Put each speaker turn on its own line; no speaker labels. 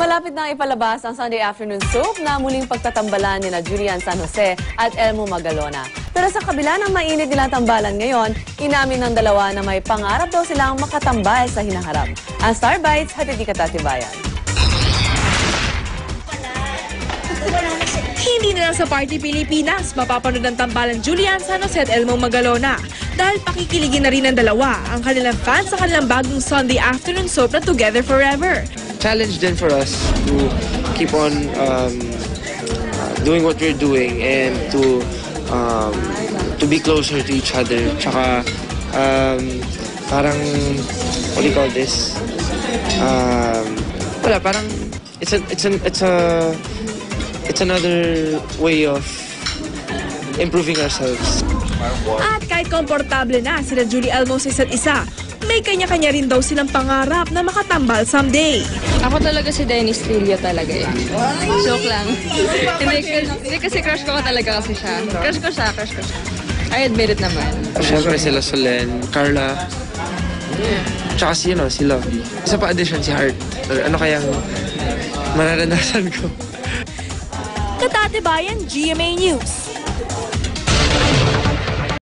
Malapit na ipalabas ang Sunday afternoon soap na muling pagtatambalan ni Julian San Jose at Elmo Magalona. Pero sa kabila ng mainit nilang tambalan ngayon, inamin ng dalawa na may pangarap daw silang makatambal sa hinaharap. Ang Star Bites, hatid di katatibayan.
Hindi na lang sa Party Pilipinas mapapanood ang tambalan Julian San Jose at Elmo Magalona dahil pakikiligin na rin ng dalawa ang kanilang fans sa kanilang bagong Sunday afternoon soap na Together Forever.
Challenge din for us to keep on um, uh, doing what we're doing and to um, to be closer to each other. Tsaka um, parang what do you call this? Um, wala, parang it's a it's a it's a it's another way of improving ourselves.
At kahit komportable na sila Julie Elmo sa isa't isa, may kanya-kanya rin daw silang pangarap na makatambal someday.
Ako talaga si Dennis Trillo talaga eh. Joke lang. hindi, kasi, hindi kasi crush ko talaga kasi siya. Crush ko siya, crush ko siya. I admit it naman.
Siyempre sila Solen, Carla, tsaka si, ano, si Love. Isa pa addition si Heart. Ano kayang mararanasan ko?
Katatibayan GMA News.